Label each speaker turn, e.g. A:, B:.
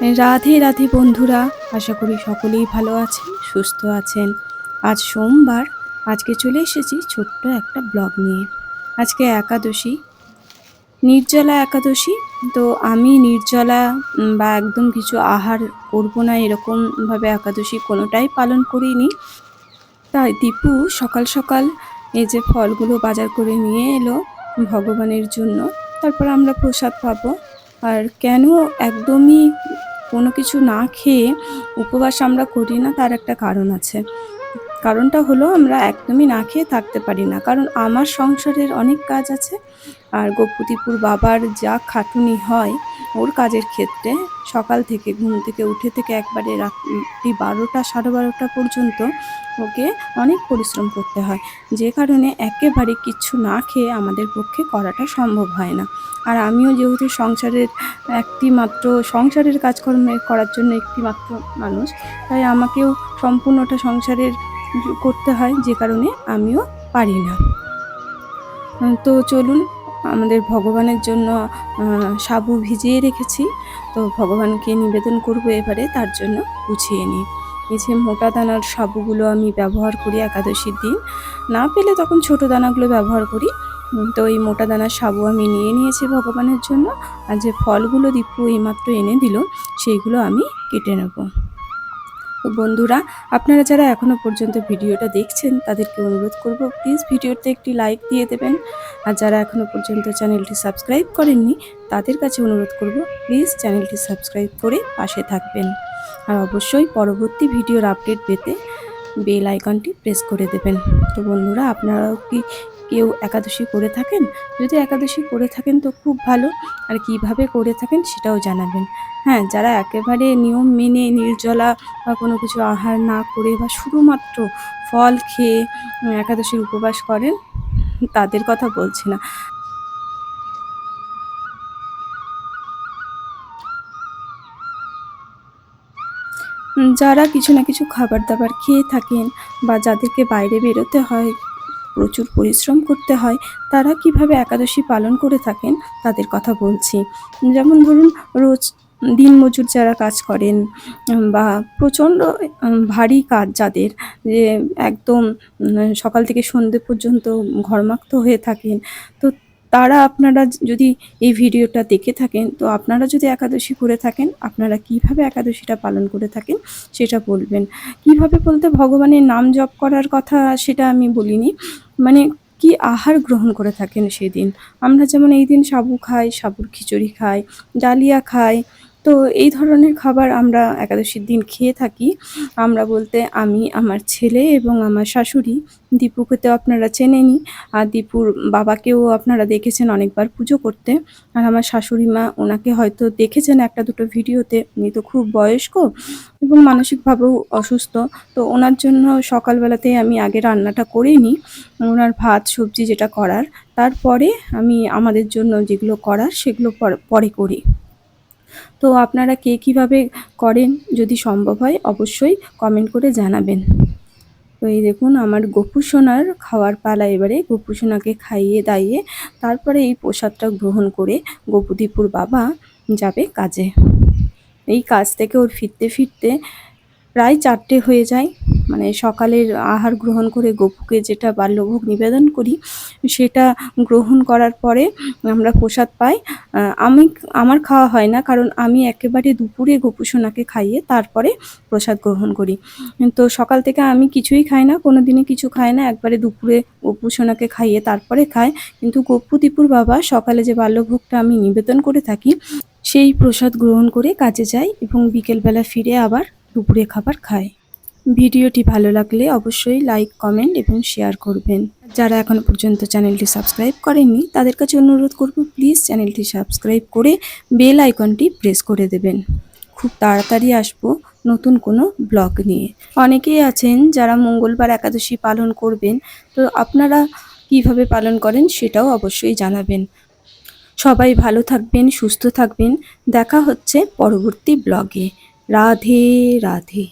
A: রাধে রাধে বন্ধুরা, আশা করি সকলেই ভালো আছেন, সুস্থ আছেন। আজ সোমবার, আজকে চলে এসেছি ছোট্ট একটা ব্লগ নিয়ে। আজকে একাদশী, নির্জলা একাদশী। তো আমি নির্জলা বা একদম কিছু আহার করব না, এরকমভাবে একাদশী কোনোটাই পালন করিনি। তাই দীপু সকাল সকাল এই যে ফলগুলো বাজার করে নিয়ে এলো ভগবানের জন্য। তারপর আমরা প্রসাদ পাবো। আর কেন একদমই কোনো কিছু না খেয়ে উপবাস আমরা করি না তার একটা কারণ আছে। কারণটা হলো আমরা একদমই না খেয়ে থাকতে পারি না। কারণ আমার সংসারের অনেক কাজ আছে আর গোপতিপুর বাবার যা খাটুনি হয় ওর কাজের ক্ষেত্রে সকাল থেকে ঘুম থেকে উঠে থেকে একবারে রাত্রি বারোটা, সাড়ে বারোটা পর্যন্ত ওকে অনেক পরিশ্রম করতে হয়। যে কারণে একেবারে কিচ্ছু না খেয়ে আমাদের পক্ষে করাটা সম্ভব হয় না। আর আমিও যেহেতু সংসারের একটি মাত্র সংসারের কাজকর্মে করার জন্য একটি মাত্র মানুষ, তাই আমাকেও সম্পূর্ণটা সংসারের করতে হয়, যে কারণে আমিও পারি না। তো চলুন, আমাদের ভগবানের জন্য সাবু ভিজিয়ে রেখেছি। তো ভগবানকে নিবেদন করব এবারে, তার জন্য গুছিয়ে নিই। এই যে মোটা দানার সাবুগুলো আমি ব্যবহার করি একাদশীর দিন। না পেলে তখন ছোট দানাগুলো ব্যবহার করি। তো এই মোটা দানার সাবু আমি নিয়ে নিয়েছি ভগবানের জন্য। আর যে ফলগুলো দীপু এইমাত্র এনে দিল, সেইগুলো আমি কেটে নেব। তো বন্ধুরা, আপনারা যারা এখনও পর্যন্ত ভিডিওটা দেখছেন, তাদেরকে অনুরোধ করব প্লিজ ভিডিওতে একটি লাইক দিয়ে দেবেন। আর যারা এখনও পর্যন্ত চ্যানেলটি সাবস্ক্রাইব করেননি, তাদের কাছে অনুরোধ করব প্লিজ চ্যানেলটি সাবস্ক্রাইব করে পাশে থাকবেন। আর অবশ্যই পরবর্তী ভিডিওর আপডেট পেতে বেল আইকনটি প্রেস করে দেবেন। তো বন্ধুরা, আপনারাও কি কেউ একাদশী করে থাকেন? যদি একাদশী করে থাকেন তো খুব ভালো। আর কীভাবে করে থাকেন সেটাও জানাবেন। হ্যাঁ যারা একেবারে নিয়ম মেনে, নির্জলা বা কোনো কিছু আহার না করে বা শুধুমাত্র ফল খেয়ে একাদশীর উপবাস করেন, তাদের কথা বলছি না। যারা কিছু না কিছু খাবার দাবার খেয়ে থাকেন বা যাদেরকে বাইরে বেরোতে হয়, প্রচুর পরিশ্রম করতে হয়, তারা কীভাবে একাদশী পালন করে থাকেন তাদের কথা বলছি। যেমন ধরুন, রোজ দিনমজুর যারা কাজ করেন বা প্রচণ্ড ভারী কাজ যাদের, যে একদম সকাল থেকে সন্ধে পর্যন্ত ঘরমাক্ত হয়ে থাকেন, তো তারা আপনারা যদি এই ভিডিওটা দেখে থাকেন, তো আপনারা যদি একাদশী করে থাকেন, আপনারা কীভাবে একাদশীটা পালন করে থাকেন সেটা বলবেন। কীভাবে বলতে ভগবানের নাম জপ করার কথা সেটা আমি বলিনি মানে কি আহার গ্রহণ করে থাকেন সেদিন? আমরা যেমন এই দিন সাবু খাই সাবুর খিচুড়ি খাই, ডালিয়া খাই তো এই ধরনের খাবার আমরা একাদশীর দিন খেয়ে থাকি। আমরা বলতে আমি, আমার ছেলে এবং আমার শাশুড়ি। দীপুকে তো আপনারা চেনেনই, আর দীপুর বাবাকেও আপনারা দেখেছেন অনেকবার পুজো করতে। আর আমার শাশুড়ি মা ওনাকে হয়তো দেখেছেন একটা দুটো ভিডিওতে, উনি তো খুব বয়স্ক এবং মানসিকভাবেও অসুস্থ। তো ওনার জন্য সকালবেলাতেই আমি আগে রান্নাটা করে নিই, ওনার ভাত, সবজি যেটা করার। তারপরে আমি আমাদের জন্য যেগুলো করার সেগুলো পরে করি। তো আপনারা কে কীভাবে করেন যদি সম্ভব হয় অবশ্যই কমেন্ট করে জানাবেন। তো এই দেখুন আমার গপু সোনার খাওয়ার পালা এবারে গপু সোনাকে খাইয়ে দাইয়ে তারপরে এই প্রসাদটা গ্রহণ করে গপুদীপুর বাবা যাবে কাজে। এই কাজ থেকে ওর ফিরতে ফিরতে প্রায় চারটে হয়ে যায়। মানে সকালের আহার গ্রহণ করে গপুকে যেটা বাল্যভোগ নিবেদন করি, সেটা গ্রহণ করার পরে আমরা প্রসাদ পাই। আমি, আমার খাওয়া হয় না, কারণ আমি একেবারে দুপুরে গপু সোনাকে খাইয়ে তারপরে প্রসাদ গ্রহণ করি। তো সকাল থেকে আমি কিছুই খাই না কোনো দিনই কিছু খাই না, একবারে দুপুরে গপু সোনাকে খাইয়ে তারপরে খাই। কিন্তু গপু দীপুর বাবা সকালে যে বাল্যভোগটা আমি নিবেদন করে থাকি, সেই প্রসাদ গ্রহণ করে কাজে যাই এবং বিকেলবেলা ফিরে আবার দুপুরে খাবার খায়। ভিডিওটি ভালো লাগলে অবশ্যই লাইক, কমেন্ট এবং শেয়ার করবেন। যারা এখনও পর্যন্ত চ্যানেলটি সাবস্ক্রাইব করেননি, তাদের কাছে অনুরোধ করব, প্লিজ চ্যানেলটি সাবস্ক্রাইব করে বেল আইকনটি প্রেস করে দেবেন। খুব তাড়াতাড়ি আসব নতুন কোনো ব্লগ নিয়ে। অনেকেই আছেন যারা মঙ্গলবার একাদশী পালন করবেন, তো আপনারা কীভাবে পালন করেন সেটাও অবশ্যই জানাবেন। সবাই ভালো থাকবেন, সুস্থ থাকবেন। দেখা হচ্ছে পরবর্তী ব্লগে। রাধে রাধে।